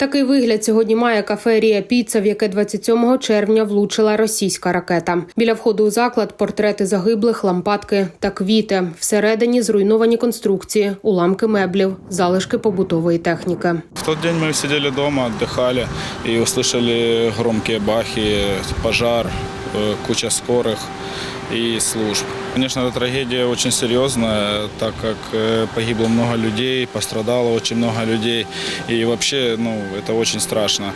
Такий вигляд сьогодні має кафе Рія Піца, в яке 27 червня влучила російська ракета. Біля входу у заклад портрети загиблих, лампадки та квіти. Всередині зруйновані конструкції, уламки меблів, залишки побутової техніки. В тот день мы сидели дома, отдыхали и услышали громкие бахи, пожар, э, куча скорых и служб. Конечно, эта трагедия очень серьезная, так как э, погибло много людей, пострадало очень много людей. И вообще, ну, это очень страшно.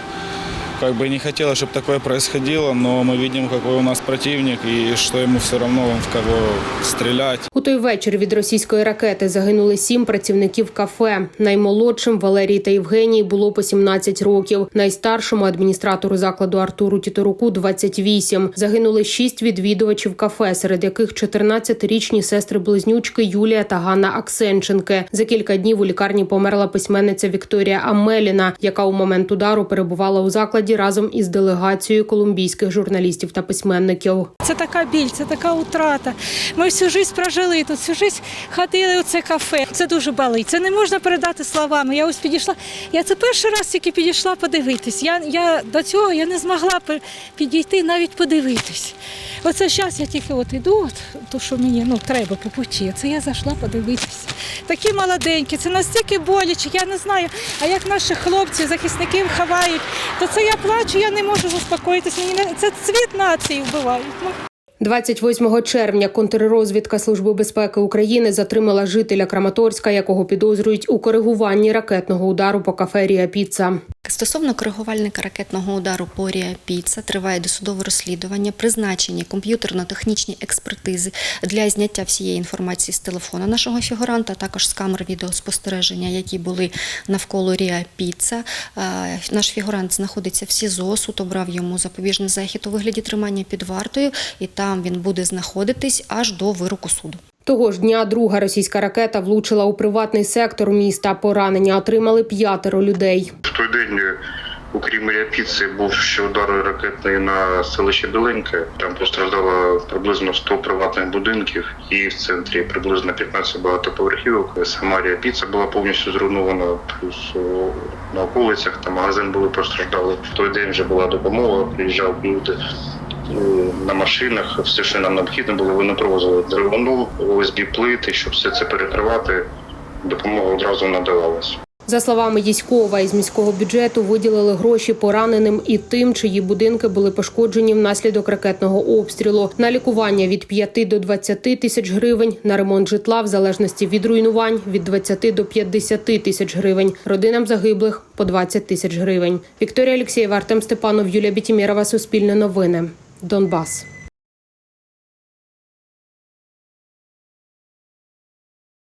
Как бы не хотелось, чтобы такое происходило, но мы видим, какой у нас противник и что ему все равно в кого стрелять. У той вечір від російської ракети загинули сім працівників кафе. Наймолодшим Валерій та Євгеній було по 17 років. Найстаршому адміністратору закладу Артуру Тіторуку 28. Загинули шість відвідувачів кафе, серед яких 14-річні сестри-близнючки Юлія та Ганна Аксенченки. За кілька днів у лікарні померла письменниця Вікторія Амеліна, яка у момент удару перебувала у закладі разом із делегацією колумбійських журналістів та письменників. Це така біль, це така утрата. Ми всю життя прожили тут, всю життя ходили у це кафе. Це дуже болить. Це не можна передати словами. Я ось підійшла. Я це перший раз тільки підійшла подивитись. Я, я до цього я не змогла підійти навіть подивитись. Оце зараз я тільки от іду, от, то що мені ну, треба по путі. Це я зайшла подивитись. Такі молоденькі, це настільки боляче, я не знаю. А як наші хлопці, захисників ховають, то це я плачу, я не можу заспокоїтися. Мені це цвіт нації вбивають. Ну, 28 червня контррозвідка Служби безпеки України затримала жителя Краматорська, якого підозрюють у коригуванні ракетного удару по кафе Рія Піца. Стосовно коригувальника ракетного удару по Рія Піца триває досудове розслідування, призначення комп'ютерно-технічні експертизи для зняття всієї інформації з телефона нашого фігуранта, також з камер відеоспостереження, які були навколо Рія Піца. Наш фігурант знаходиться в СІЗО. Суд обрав йому запобіжний захід у вигляді тримання під вартою, і там він буде знаходитись аж до вироку суду. Того ж дня друга російська ракета влучила у приватний сектор міста. Поранення отримали п'ятеро людей. В той день, е, окрім Ряпіци, був ще удар ракетний на селище Долиньке. Там постраждало приблизно 100 приватних будинків, і в центрі приблизно 15 багатоповерхівок. Сама Ряпіца була повністю зруйнована. Плюс на околицях там магазин були постраждали. В той день вже була допомога. Приїжджав люди. Е, На машинах все, що нам необхідно було, вони привозили деревину, ОСБ плити, щоб все це перекривати. Допомога одразу надавалась. За словами Єськова, із міського бюджету виділили гроші пораненим і тим, чиї будинки були пошкоджені внаслідок ракетного обстрілу. На лікування від 5 до 20 тисяч гривень, на ремонт житла в залежності від руйнувань від 20 до 50 тисяч гривень. Родинам загиблих по 20 тисяч гривень. Вікторія Олексєєва, Артем Степанов, Юлія Бітімєрова, Суспільне новини. Донбас.